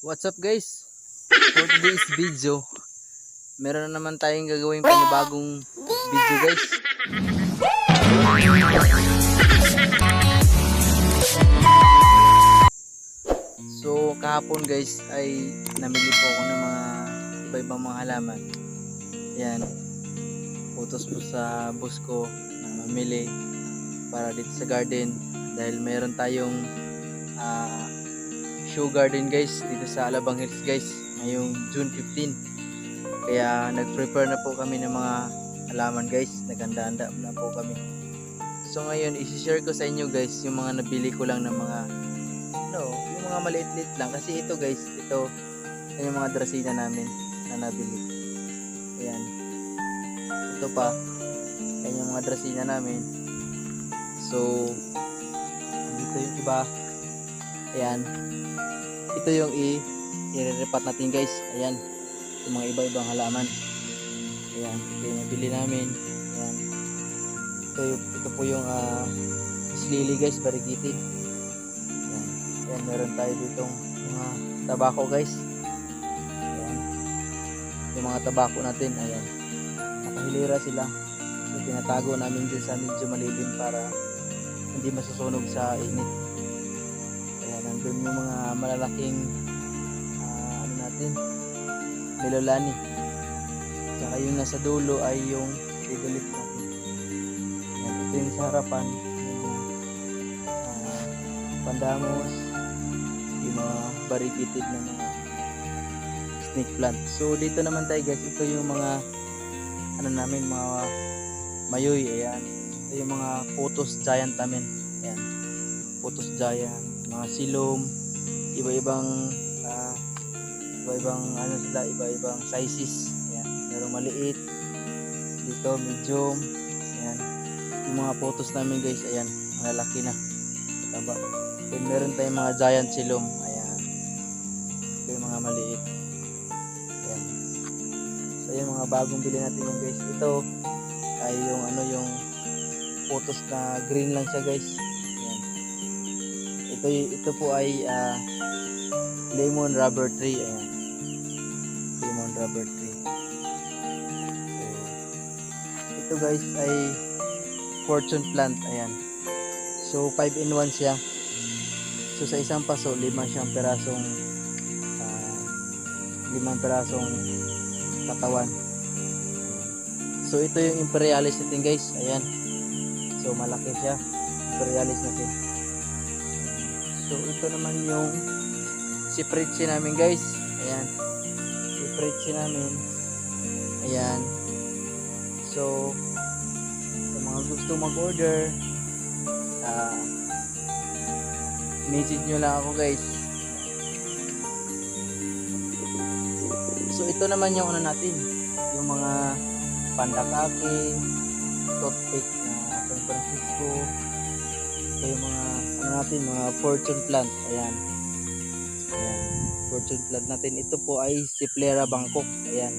What's up guys? For today's video, meron na naman tayong gagawing panibagong video guys. So kahapon guys ay namili po ako ng mga iba-ibang mga halaman. Yan. Utos po sa boss ko na mamili para dito sa garden dahil meron tayong ah, show garden guys dito sa Alabang Hills guys ngayong June 15 kaya nag-prepare na po kami ng mga halaman guys. Naghanda-handa na po kami. So ngayon isi-share ko sa inyo guys yung mga nabili ko lang ng mga no, yung mga maliit-liit lang. Kasi ito guys ito yung mga drasina namin na nabili. Ayan. Ito pa. Yan yung mga drasina namin. So dito yung iba. Ayan ito yung i i-repat natin guys. Ayan. Yung mga iba-ibang halaman. Ayan. Ito yung nabili namin. Ayan. Ito, ito po yung uh, lily guys variegated ayan. Ayan meron tayo ditong mga tabako guys. Ayan. Yung mga tabako natin ayan. Nakahilira sila. So tinatago namin din sa medyo malilim para hindi masusunog sa init nandun yung mga malalaking ah, ano natin, melolani. Tsaka yung nasa dulo ay yung didelip natin. Ayan, ito yung sa harapan, yung ah, pandamos, yung mga variegated na mga snake plant. So dito naman tayo guys, ito yung mga ano namin, mga mayoy, ayan. Ito yung mga photos giant namin. Ayan, photos giant mga silom, iba-ibang ah, iba-ibang ano sila, iba-ibang sizes. Ayan, merong maliit, dito medium, ayan. Yung mga photos namin guys, ayan, malalaki na. Taba. Then meron tayong mga giant silom, ayan. Ito yung mga maliit. Ayan. So yung mga bagong bili natin yung guys. Ito ay yung ano yung photos na green lang siya guys. Ito ito po ay ah, lemon rubber tree ayan. Lemon rubber tree. So, ito guys ay fortune plant ayan. So 5 in 1 siya. So sa isang paso lima siyang perasong ah, limang perasong katawan. So ito yung imperialis natin guys. Ayan. So malaki siya. Imperialis natin So ito naman yung si Fritzy namin guys. Ayan. Si Fritzy namin. Ayan. So sa mga gusto mag-order ah message nyo lang ako guys. So ito naman yung ano natin. Yung mga pandakake, toothpick na San Francisco, ito yung mga natin mga fortune plant. Ayan. Fortune plant natin. Ito po ay Siplera Bangkok. Ayan.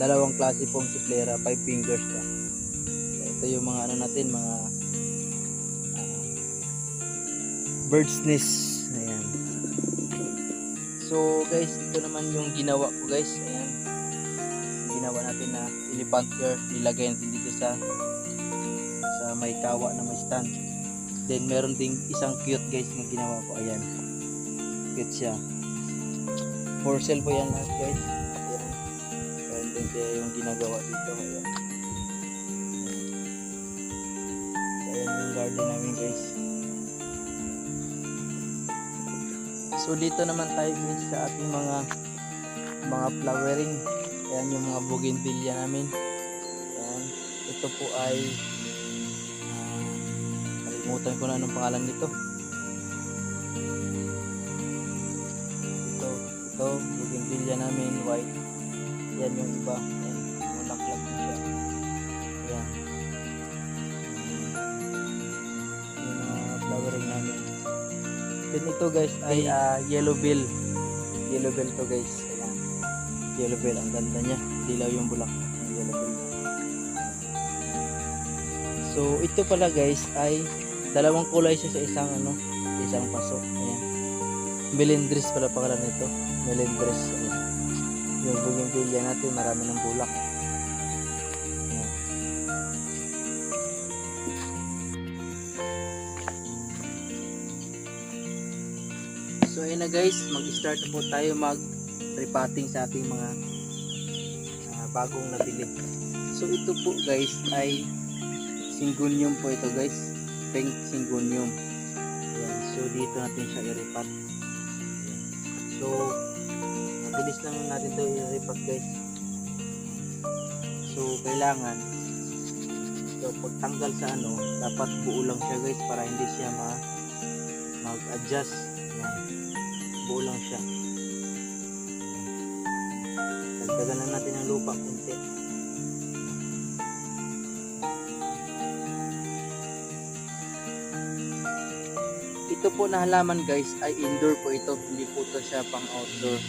Dalawang klase pong Siplera five fingers siya. Ito yung mga ano natin mga ah, bird's nest. Ayan. So guys ito naman yung ginawa ko guys. Ayan. Ginawa natin na elephant ear. Nilagay natin dito sa sa may kawa na may stand Then meron ding isang cute guys na ginawa ko. Ayan. Cute siya. For sale po yan lahat guys. Ayan. Meron din yung ginagawa dito. Ayan. Ayan yung garden namin guys. So dito naman tayo guys sa ating mga mga flowering. Ayan yung mga bougainvillea namin. Ayan. Ito po ay Kalimutan ko na anong pangalan nito. Ito, ito, bougainvillea namin, white. Yan yung iba. Yan, mulaklak na siya. Yan. Yung mga flowering namin. Then ito guys ay ah, yellow bill. Yellow bill to guys. Ayan. Yellow bill, ang ganda niya. Dilaw yung bulaklak ng yellow bill. So ito pala guys ay dalawang kulay siya sa isang ano, sa isang paso. Ayan. Melendres pala pangalan nito. Melendres. Ayan. Yung bougainvillea natin, marami ng bulak. So ayun na guys, mag-start na po tayo mag-repotting sa ating mga ah, bagong nabili. So ito po guys ay Syngonium po ito guys. Pink Syngonium. Ayan. So dito natin siya. Ayan. So mabilis lang natin to i-repot guys. So kailangan so pagtanggal sa ano, dapat buo lang siya guys para hindi siya ma mag-adjust. Buo lang siya. Dagdagan natin ng lupa kunti. Ito po na halaman guys ay indoor po ito, hindi po ito siya pang outdoor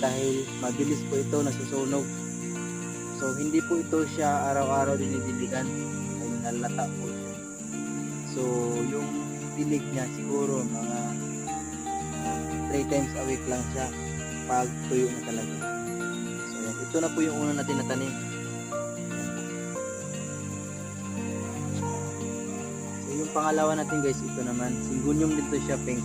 dahil mabilis po ito nasusunog. So hindi po ito siya araw-araw dinidiligan dahil nalata po siya. So yung dilig niya siguro mga 3 times a week lang siya pag tuyo na talaga. So yan. ito na po yung una natin na pangalawa natin guys, ito naman, Syngonium dito siya pink.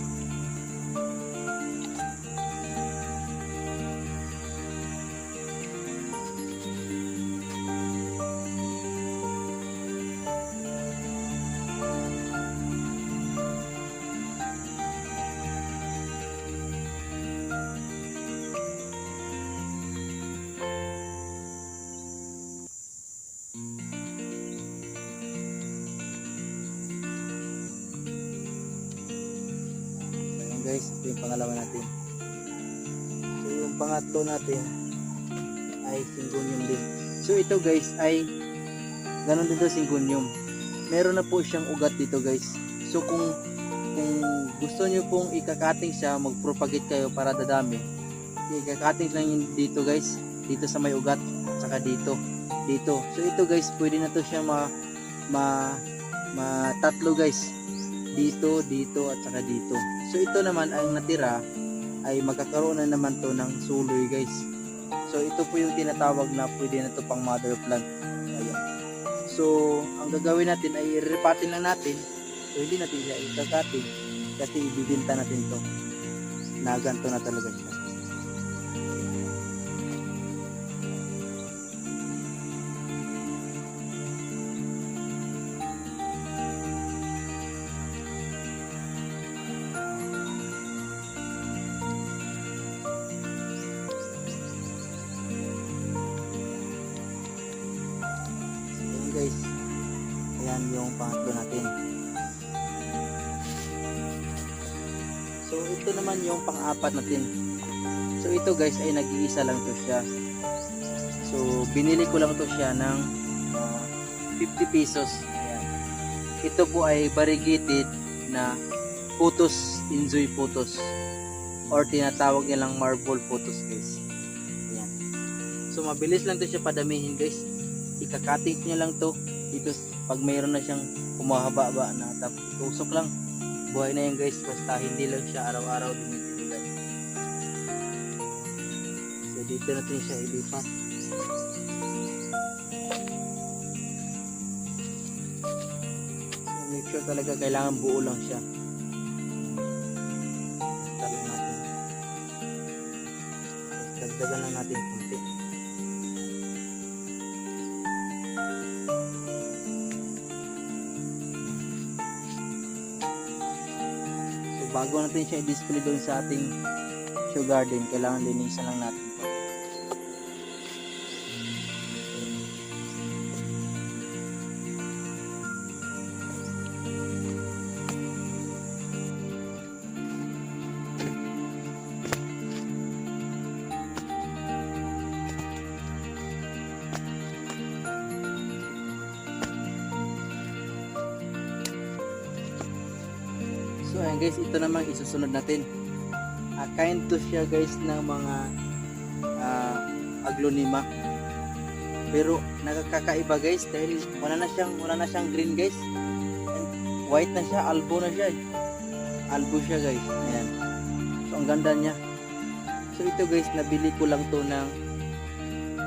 Pangatlo natin ay Syngonium din. So ito guys ay ganun din to Syngonium. Meron na po siyang ugat dito guys. So kung kung gusto niyo pong ikakating siya, mag-propagate kayo para dadami. Ikakating lang yun dito guys, dito sa may ugat, saka dito, dito. So ito guys, pwede na to siya ma ma, ma tatlo guys dito, dito at saka dito. So ito naman ang natira ay magkakaroon na naman to ng suloy guys. So ito po yung tinatawag na pwede na to pang mother plant. Ayan. So ang gagawin natin ay repatin lang natin. So hindi natin siya ikakatin kasi ibibinta natin to. Na ganito na talaga siya. Yung pangatlo natin. So ito naman yung pang-apat natin. So ito guys ay nag-iisa lang to siya. So binili ko lang to siya ng ah, 50 pesos. Ayan. Ito po ay variegated na putos, enjoy putos. Or tinatawag nilang marble putos guys. Ayan. So mabilis lang to siya padamihin guys ikakating niya lang to dito pag mayroon na siyang humahaba-ba na tapos tusok lang. Buhay na yan guys. Basta hindi lang siya araw-araw dinitiligan so dito natin siya ilipat. So make sure talaga kailangan buo lang siya. Dagdagan lang natin kunti bago natin siya i-display doon sa ating show garden, kailangan linisan lang natin guys, ito naman isusunod natin. Uh, kind to siya guys ng mga ah, aglonema. Pero nakakaiba guys dahil wala na siyang wala na siyang green guys. And white na siya, albo na siya. eh. Albo siya guys. Ayan. So ang ganda niya. So ito guys, nabili ko lang to ng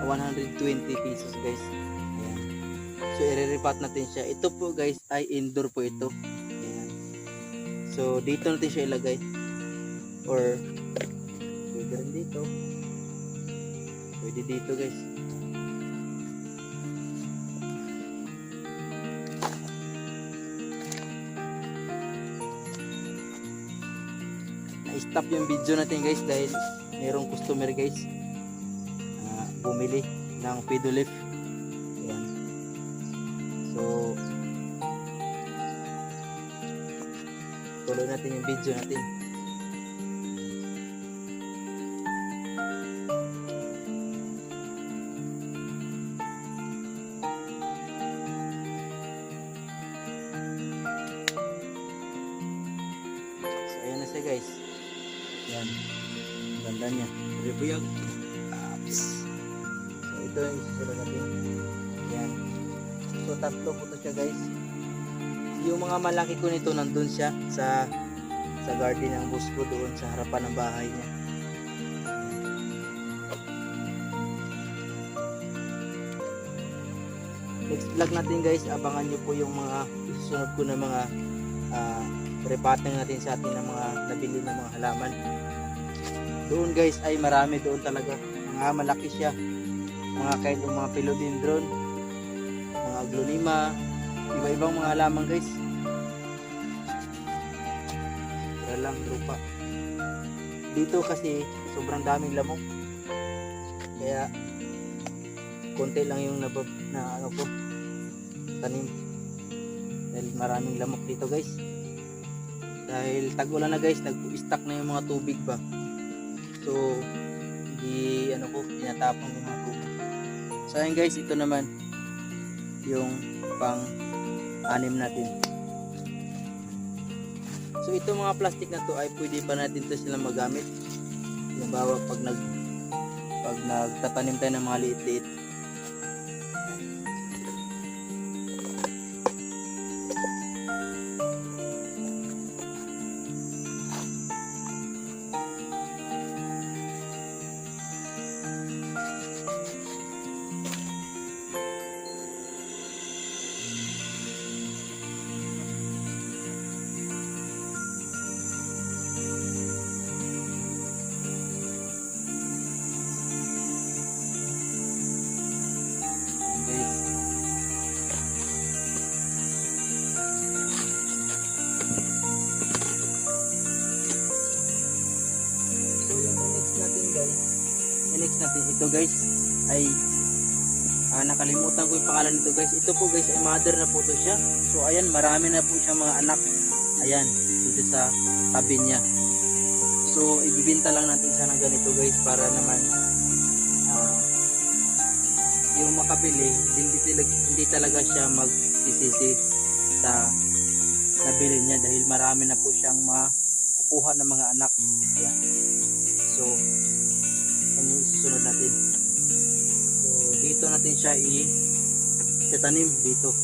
120 pesos guys. Ayan. So ireripat natin siya. Ito po guys ay indoor po ito. So dito natin siya ilagay. Or pwede rin dito. Pwede dito guys. Na-stop yung video natin guys dahil merong customer guys na bumili ng pedolif. Video natin. So ayan na siya guys. Yan. Ang Ganda niya. Ribuyag. Apps. So ito yung susunod natin. Yan. So tatlo po to siya guys. Yung mga malaki ko nito nandun siya sa sa garden ng ko doon sa harapan ng bahay niya. Next vlog natin guys, abangan nyo po yung mga susunod ko na mga ah, repatting natin sa atin ng mga nabili ng mga halaman. Doon guys ay marami doon talaga. Mga malaki siya. Mga kahit yung mga philodendron, mga aglonema, iba-ibang mga halaman guys. Lang lupa. Dito kasi sobrang daming lamok. Kaya konti lang yung nabab na ano ko tanim. Dahil maraming lamok dito guys dahil tag-ulan na guys nag-stack na yung mga tubig ba so di ano ko tinatapon yung mga tubig so ayun guys ito naman yung pang anim natin so ito mga plastic na to ay pwede pa natin to sila magamit. Halimbawa pag nag pag nagtatanim tayo ng mga liit-liit guys ay ah, nakalimutan ko yung pangalan nito guys. Ito po guys ay mother na po to siya. So ayan marami na po siya mga anak. Ayan dito sa tabi niya. So ibibinta lang natin siya ng ganito guys para naman ah, yung makabili hindi talaga, hindi talaga siya magsisisi sa nabili niya dahil marami na po siyang makukuha ng mga anak. Ayan. So, natin siya i tatanim dito.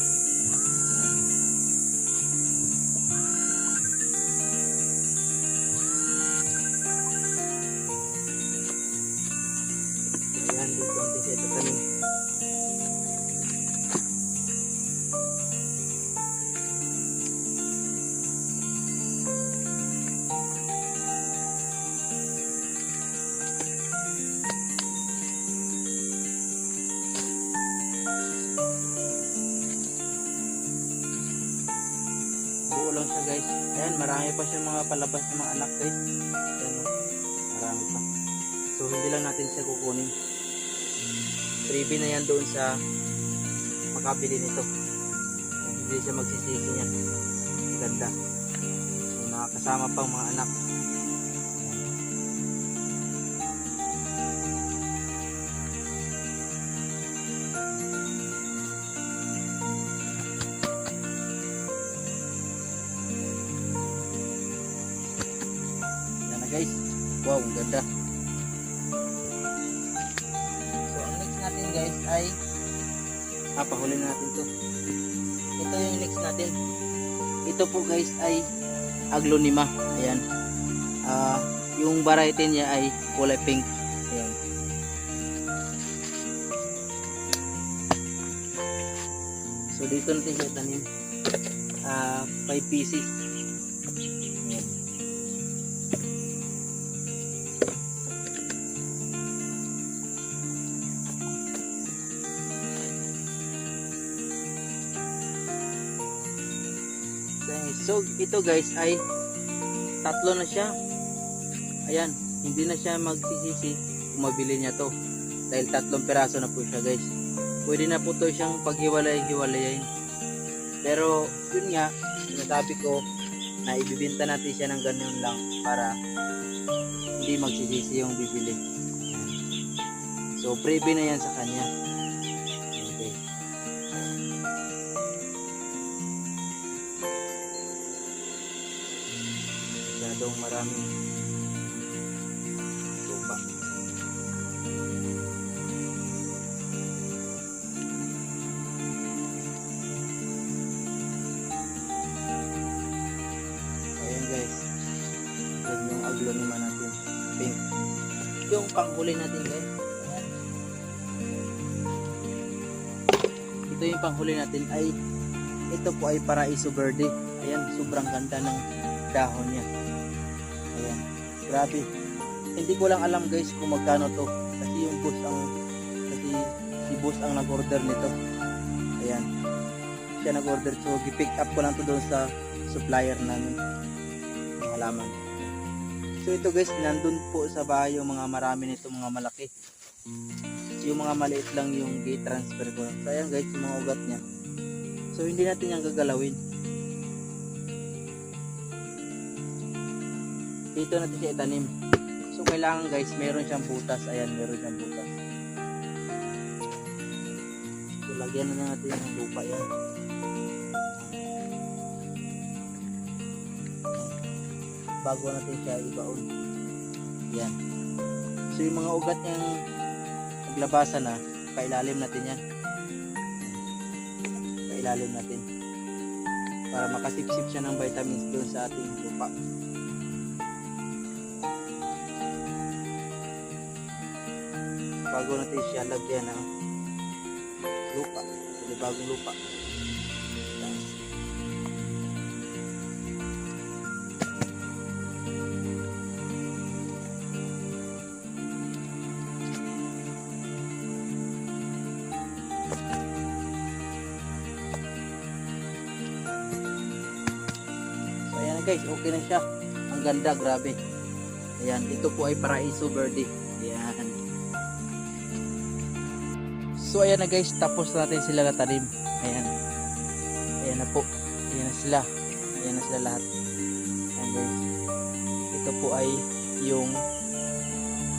Marami pa siya mga palabas ng mga anak guys. Ayan oh. marami pa. So hindi lang natin siya kukunin. Freebie na yan doon sa makabili nito. Hindi siya magsisisi niya. Ganda. So, nakakasama pang mga anak Ito po guys ay aglonema. Ayan. Ah, Yung variety niya ay kulay pink. Ayan. So dito natin siya tanim. Ah, 5 pieces. Ito guys ay tatlo na siya. Ayan, hindi na siya magsisisi kung mabili niya to. Dahil tatlong peraso na po siya guys. Pwede na po to siyang paghiwalay-hiwalayin. Pero yun nga, sinasabi ko na ibibinta natin siya ng ganun lang para hindi magsisisi yung bibili. So freebie na yan sa kanya. Masyadong maraming lupa. Ayan guys. Yan yung aglonema natin. Pink. Yung panghuli natin guys. Ito yung panghuli natin ay ito po ay Paraiso Verde. Ayan, sobrang ganda ng dahon niya. Ayan. Grabe. Hindi ko lang alam guys kung magkano to. Kasi yung boss ang kasi si boss ang nag-order nito. Ayan. Siya nag-order. So, gipick up ko lang to doon sa supplier namin. Ng halaman. So, ito guys, nandun po sa bahay yung mga marami nito, mga malaki. Yung mga maliit lang yung gate transfer ko. So, ayan guys, yung mga ugat niya. So, hindi natin yung gagalawin. Dito natin siya itanim. So kailangan guys, meron siyang butas. Ayan, meron siyang butas. So lagyan na natin ng lupa yan. Bago natin siya ibaon. Yan. So yung mga ugat niyang naglabasan na, kailalim natin yan. Kailalim natin. Para makasipsip siya ng vitamins doon sa ating lupa. Bago natin siya lagyan ng lupa. Hindi bagong lupa. So ayan guys, okay na siya. Ang ganda, grabe. Ayan, ito po ay Paraiso Verde. Ayan. So ayan na guys, tapos na natin sila natanim. Ayan. Ayan na po. Ayan na sila. Ayan na sila lahat. Ayan guys. Ito po ay yung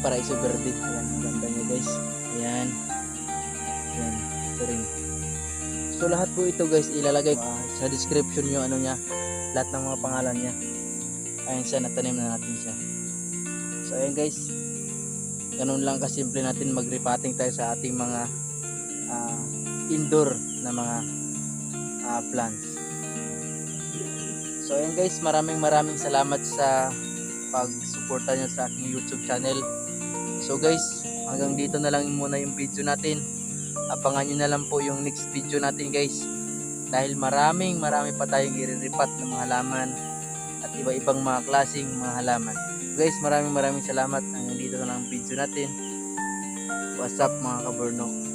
Paraiso Verde. Ayan, ganda niya guys. Ayan. Ayan. Ito rin. So lahat po ito guys, ilalagay ah, sa description yung ano niya. Lahat ng mga pangalan niya. Ayan siya, natanim na natin siya. So ayan guys. Ganun lang kasimple natin mag-repotting tayo sa ating mga ah, indoor na mga ah, plants. So ayan guys, maraming maraming salamat sa pag-suporta nyo sa aking YouTube channel. So guys, hanggang dito na lang muna yung video natin. Abangan nyo na lang po yung next video natin guys. Dahil maraming marami pa tayong iriripat ng mga halaman at iba-ibang mga klaseng mga halaman. Guys, maraming maraming salamat. Hanggang dito na lang ang video natin. What's up mga kaburno?